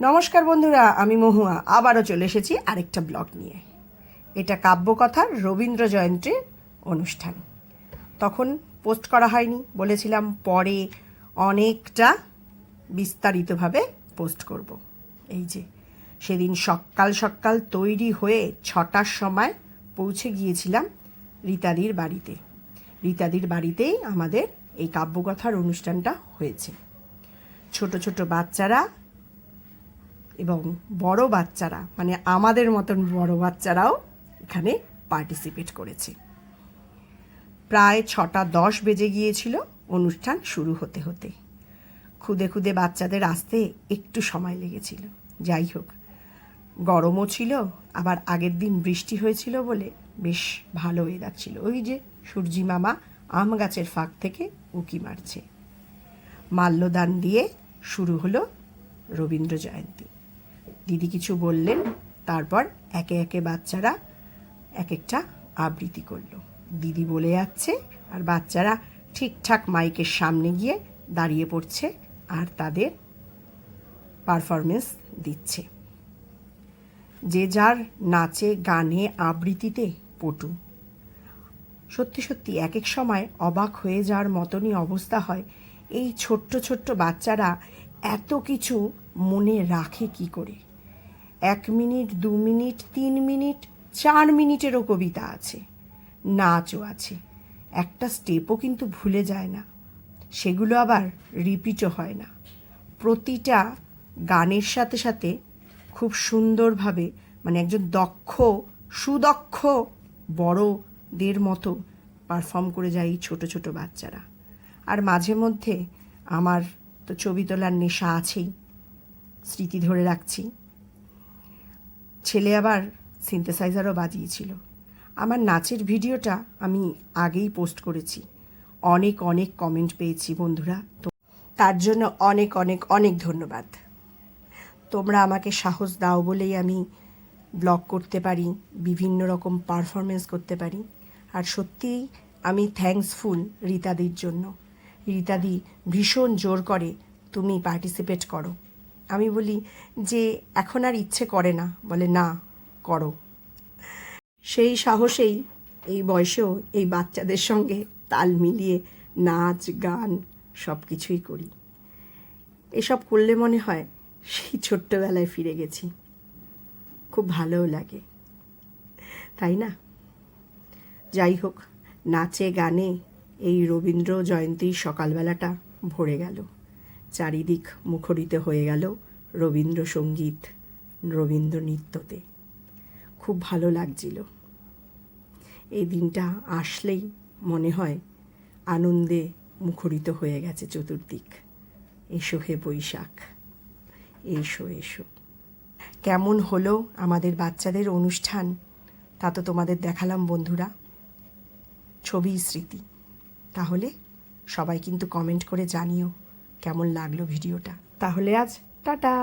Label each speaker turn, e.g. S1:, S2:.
S1: নমস্কার বন্ধুরা, আমি মহুয়া। আবারও চলে এসেছি আরেকটা ব্লগ নিয়ে। এটা কাব্যকথার রবীন্দ্র জয়ন্তীর অনুষ্ঠান। তখন পোস্ট করা হয়নি, বলেছিলাম পরে অনেকটা বিস্তারিতভাবে পোস্ট করব। এই যে, সেদিন সকাল সকাল তৈরি হয়ে ছটার সময় পৌঁছে গিয়েছিলাম রীতাদির বাড়িতে। রীতাদির বাড়িতেই আমাদের এই কাব্যকথার অনুষ্ঠানটা হয়েছে। ছোট ছোট বাচ্চারা এবং বড় বাচ্চারা মানে আমাদের মতন বড় বাচ্চারাও এখানে পার্টিসিপেট করেছে। প্রায় ছটা দশ বেজে গিয়েছিল অনুষ্ঠান শুরু হতে হতে। খুদে খুদে বাচ্চাদের আসতে একটু সময় লেগেছিল। যাই হোক, গরমও ছিল, আবার আগের দিন বৃষ্টি হয়েছিল বলে বেশ ভালো ওয়েদার ছিল। ওই যে সূর্যি মামা আম গাছের ফাঁক থেকে উকি মারছে। মাল্যদান দিয়ে শুরু হলো রবীন্দ্র জয়ন্তী। দিদি কিছু বললেন, তারপর একে একে বাচ্চারা এক একটা আবৃত্তি করল। দিদি বলে যাচ্ছে, আর বাচ্চারা ঠিকঠাক মাইকের সামনে গিয়ে দাঁড়িয়ে পড়ছে আর তাদের পারফরমেন্স দিচ্ছে। যে যার নাচে, গানে, আবৃত্তিতে পটু। সত্যি সত্যি এক এক সময় অবাক হয়ে যাওয়ার মতনই অবস্থা হয়। এই ছোট্ট ছোট্ট বাচ্চারা এত কিছু মনে রাখে কি করে? এক মিনিট, দু মিনিট, তিন মিনিট, চার মিনিটেরও কবিতা আছে, নাচও আছে। একটা স্টেপও কিন্তু ভুলে যায় না। সেগুলো আবার রিপিটও হয় না। প্রতিটা গানের সাথে সাথে খুব সুন্দরভাবে মানে একজন দক্ষ, সুদক্ষ বড়দের মতো পারফর্ম করে যায় এই ছোটো ছোটো বাচ্চারা। আর মাঝে মধ্যে আমার তো ছবি তোলার নেশা আছেই, স্মৃতি ধরে রাখছি। ছেলে আবার সিনথেসাইজারও বাজিয়েছিল। আমার নাচের ভিডিওটা আমি আগেই পোস্ট করেছি। অনেক অনেক কমেন্ট পেয়েছি বন্ধুরা। তো তার জন্য অনেক অনেক অনেক ধন্যবাদ। তোমরা আমাকে সাহস দাও বলেই আমি ব্লগ করতে পারি, বিভিন্ন রকম পারফরমেন্স করতে পারি। আর সত্যিই আমি থ্যাঙ্কসফুল রীতাদির জন্য। রীতাদি ভীষণ জোর করে তুমি পার্টিসিপেট করো। আমি বলি যে এখন আর ইচ্ছে করে না। বলে, না, করো। সেই সাহসেই এই বয়সেও এই বাচ্চাদের সঙ্গে তাল মিলিয়ে নাচ, গান সব কিছুই করি। এসব করলে মনে হয় সেই ছোট্টবেলায় ফিরে গেছি। খুব ভালোও লাগে। তাই না? যাই হোক, নাচে, গানে এই রবীন্দ্র জয়ন্তীর সকালবেলাটা ভরে গেল। চারিদিক মুখরিত হয়ে গেল রবীন্দ্রসঙ্গীত রবীন্দ্র নৃত্যতে খুব ভালো লাগছিল। এই দিনটা আসলেই মনে হয় আনন্দে মুখরিত হয়ে গেছে চতুর্দিক। এসো হে বৈশাখ, এসো এসো। কেমন হলো আমাদের বাচ্চাদের অনুষ্ঠান? তা তো তোমাদের দেখালাম বন্ধুরা। ছবি স্মৃতি। তাহলে সবাই কিন্তু কমেন্ট করে জানিও। কেমন লাগল ভিডিওটা? তাহলে আজ টাটা।